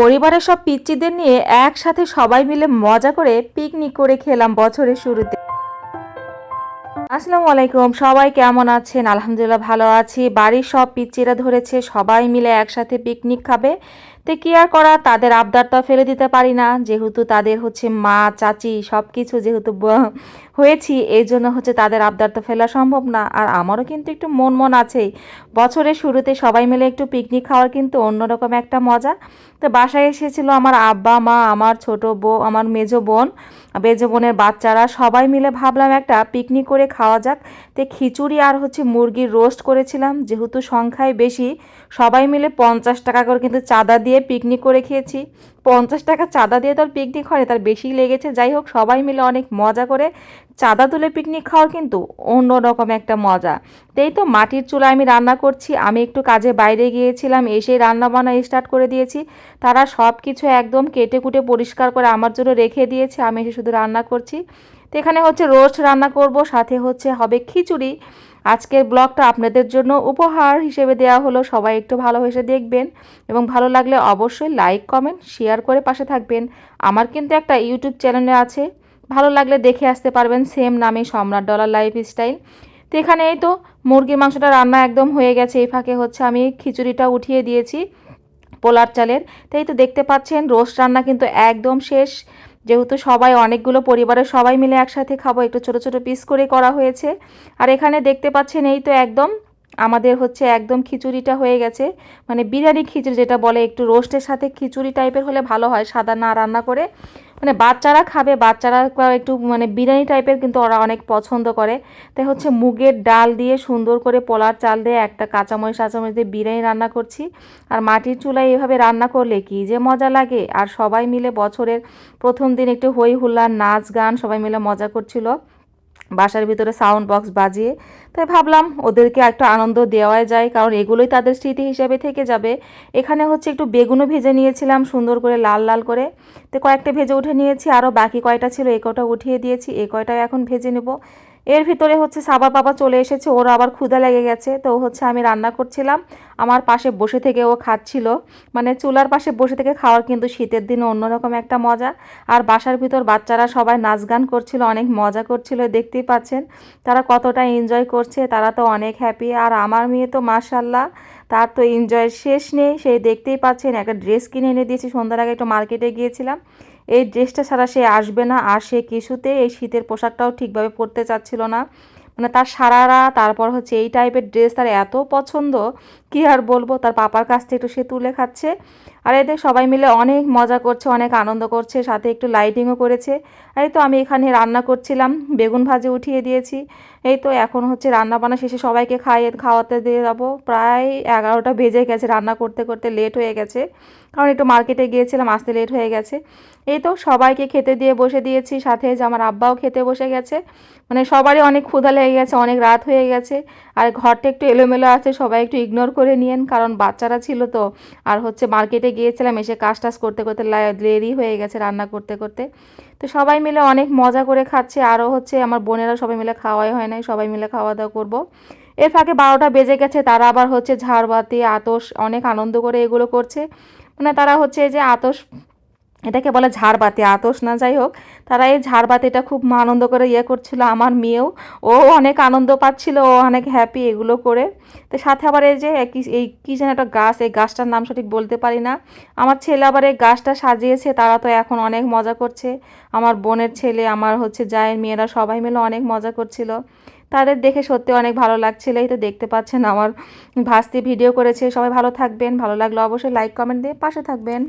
পরিবারের সব পিচ্চিদের নিয়ে একসাথে সবাই মিলে মজা করে পিকনিক করে খেলাম বছরের শুরুতে। আসসালামু আলাইকুম, সবাই কেমন আছেন? আলহামদুলিল্লাহ ভালো আছি। বাড়ির সব পিচ্চিরা ধরেছে, সবাই মিলে একসাথে পিকনিক খাবে। তো কি আর করা? তাদের আবদার তো ফেলে দিতে পারি না। যেহেতু তাদের হচ্ছে মা, চাচি সব কিছু যেহেতু হয়েছি, এই জন্য হচ্ছে তাদের আবদার তো ফেলা সম্ভব না। আর আমারও কিন্তু একটু মন মন আছেই। বছরের শুরুতে সবাই মিলে একটু পিকনিক খাওয়ার কিন্তু অন্যরকম একটা মজা। তো বাসায় এসেছিল আমার আব্বা, মা, আমার ছোট বউ, আমার মেজো বোন, মেজো বোনের বাচ্চারা। সবাই মিলে ভাবলাম একটা পিকনিক করে খাওয়া যাক। তো খিচুড়ি আর হচ্ছে মুরগির রোস্ট করেছিলাম। যেহেতু সংখ্যায় বেশি, সবাই মিলে পঞ্চাশ টাকা করে কিন্তু চাঁদা দিয়ে পিকনিক করে খেয়েছি। পঞ্চাশ টাকা চাঁদা দিয়ে তো আর পিকনিক হয় তার বেশি লেগেছে। যাই হোক, সবাই মিলে অনেক মজা করে চাঁদা তুলে পিকনিক খাওয়ার কিন্তু অন্যরকম একটা মজা। তাই তো মাটির চুলায় আমি রান্না করছি, আমি একটু কাজে বাইরে গিয়েছিলাম এসে রান্না বান্না স্টার্ট করে দিয়েছি। তারা সব কিছু একদম কেটে কুটে পরিষ্কার করে আমার জন্য রেখে দিয়েছে, আমি এসে শুধু রান্না করছি। তো এখানে হচ্ছে রোস্ট রান্না করব, সাথে হচ্ছে হবে খিচুড়ি। আজকের ব্লগটা আপনাদের জন্য উপহার হিসেবে দেওয়া হলো। সবাই একটু ভালোবেসে দেখবেন এবং ভালো লাগলে অবশ্যই লাইক, কমেন্ট, শেয়ার করে পাশে থাকবেন। আমার কিন্তু একটা ইউটিউব চ্যানেলে আছে। ভালো লাগলে দেখে আসতে পারবেন সেম নামে সম্রাট ডলার লাইফ স্টাইল তো এখানে এই তো মুরগির মাংসটা রান্না একদম হয়ে গেছে। এই ফাঁকে হচ্ছে আমি খিচুড়িটা উঠিয়ে দিয়েছি পোলার চালের। তাই তো দেখতে পাচ্ছেন, রোস্ট রান্না কিন্তু একদম শেষ। যেহেতু সবাই, অনেকগুলো পরিবারের সবাই মিলে একসাথে খাব, একটু ছোট ছোট পিস করে করা হয়েছে। আর এখানে দেখতে পাচ্ছেন এই তো একদম আমাদের হচ্ছে একদম খিচুড়িটা হয়ে গেছে। মানে বিরিয়ানি খিচুড়ি যেটা বলে, একটু রোস্টের সাথে খিচুড়ি টাইপের হলে ভালো হয়, সাদা না রান্না করে। মানে বাচ্চারা খাবে, বাচ্চারা একটু মানে বিরিয়ানি টাইপের কিন্তু ওরা অনেক পছন্দ করে। তাই হচ্ছে মুগের ডাল দিয়ে সুন্দর করে পোলার চাল দিয়ে একটা কাঁচামরিচ, টাচামরিচ দিয়ে বিরিয়ানি রান্না করছি। আর মাটির চুলায় এভাবে রান্না করলে কি যে মজা লাগে। আর সবাই মিলে বছরের প্রথম দিন একটু হই হুল্লার নাচ গান সবাই মিলে মজা করছিল। বাসার ভিতরে সাউন্ড বক্স বাজিয়ে, তাই ভাবলাম ওদেরকে একটু আনন্দ দেওয়াই যায়, কারণ এগুলোই তাদের স্মৃতি হিসেবে থেকে যাবে। এখানে হচ্ছে একটু বেগুনও ভেজে নিয়েছিলাম, সুন্দর করে লাল লাল করে। তো কয়েকটা ভেজে উঠে নিয়েছি, আরও বাকি কয়টা ছিল এ কটা উঠিয়ে দিয়েছি, এ কয়টা এখন ভেজে নেব। এর ভিতরে হচ্ছে সাবার বাবা চলে এসেছে, ওর আবার ক্ষুধা লেগে গেছে, তো হচ্ছে আমি রান্না করছিলাম। আমার পাশে বসে থেকে ও খাচ্ছিল। মানে চুলার পাশে বসে থেকে খাওয়ার কিন্তু শীতের দিনে অন্যরকম একটা মজা। আর বাসার ভিতর বাচ্চারা সবাই নাচ গান করছিল, অনেক মজা করছিল, দেখতেই পাচ্ছেন। তারা কতটা এনজয় করছে, তারা তো অনেক হ্যাপি আর আমার মেয়ে তো মাশাল্লাহ তার তো এনজয়ের শেষ নেই। সেই দেখতেই পাচ্ছেন, একটা ড্রেস কিনে এনে দিয়েছি। সন্ধ্যার আগে একটু মার্কেটে গিয়েছিলাম। এই ড্রেসটা ছাড়া সে আসবে না আর সে কিছুতে এই শীতের পোশাকটাও ঠিকভাবে পরতে চাচ্ছিল না। মানে তার সারারা, তারপর হচ্ছে এই টাইপের ড্রেস তার এত পছন্দ, কি আর বলব? তার পাপার কাছ থেকে একটু সে তুলে খাচ্ছে। আর এতে সবাই মিলে অনেক মজা করছে, অনেক আনন্দ করছে, সাথে একটু লাইটিংও করেছে। এই তো আমি এখানে রান্না করছিলাম, বেগুন ভাজি উঠিয়ে দিয়েছি। এই তো এখন হচ্ছে রান্না বান্না শেষে সবাইকে খাইয়ে খাওয়াতে দিয়ে যাব। প্রায় এগারোটা বেজে গেছে রান্না করতে করতে লেট হয়ে গেছে। কারণ একটু মার্কেটে গিয়েছিলাম, আসতে লেট হয়ে গেছে। এই তো সবাইকে খেতে দিয়ে বসে দিয়েছি, সাথে যে আমার আব্বাও খেতে বসে গেছে। মানে সবারই অনেক ক্ষুধা লেগে গেছে, অনেক রাত হয়ে গেছে। আর ঘরটা একটু এলোমেলো আছে, সবাই একটু ইগনোর করে নিয়েন, কারণ বাচ্চারা ছিল তো। আর হচ্ছে মার্কেটে গিয়েছিলাম, এসে কাজ টাজ করতে করতে লা- দেরি হয়ে গেছে রান্না করতে করতে। তো সবাই মিলে অনেক মজা করে খাচ্ছে। আরও হচ্ছে আমার বোনেরা সবাই মিলে খাওয়াই হয় নাই, সবাই মিলে খাওয়া দাওয়া করব। এর ফাঁকে বারোটা বেজে গেছে, তারা আবার হচ্ছে ঝাড়বাতি আতস অনেক আনন্দ করে এগুলো করছে। মানে তারা হচ্ছে যে আতস এটাকে বলে ঝাড়বাতি, আতস না, যাই হোক, তারা এই ঝাড়বাতিটা খুব আনন্দ করে ইয়ে করছিল আমার মেয়েও। ও অনেক আনন্দ পাচ্ছিল, ও অনেক হ্যাপি এগুলো করে। তো সাথে আবার এই যে এই কী যেন একটা গাছ, এই গাছটার নাম সঠিক বলতে পারি না। আমার ছেলে আবার এই গাছটা সাজিয়েছে, তারা তো এখন অনেক মজা করছে। আমার বোনের ছেলে, আমার হচ্ছে জায়ের মেয়েরা সবাই মিলে অনেক মজা করছিল। তাদের দেখে সত্যি অনেক ভালো লাগছিল, এই তো দেখতে পাচ্ছেন আমার ভাস্তি ভিডিও করেছে। সবাই ভালো থাকবেন, ভালো লাগলে অবশ্যই লাইক কমেন্ট দিয়ে পাশে থাকবেন।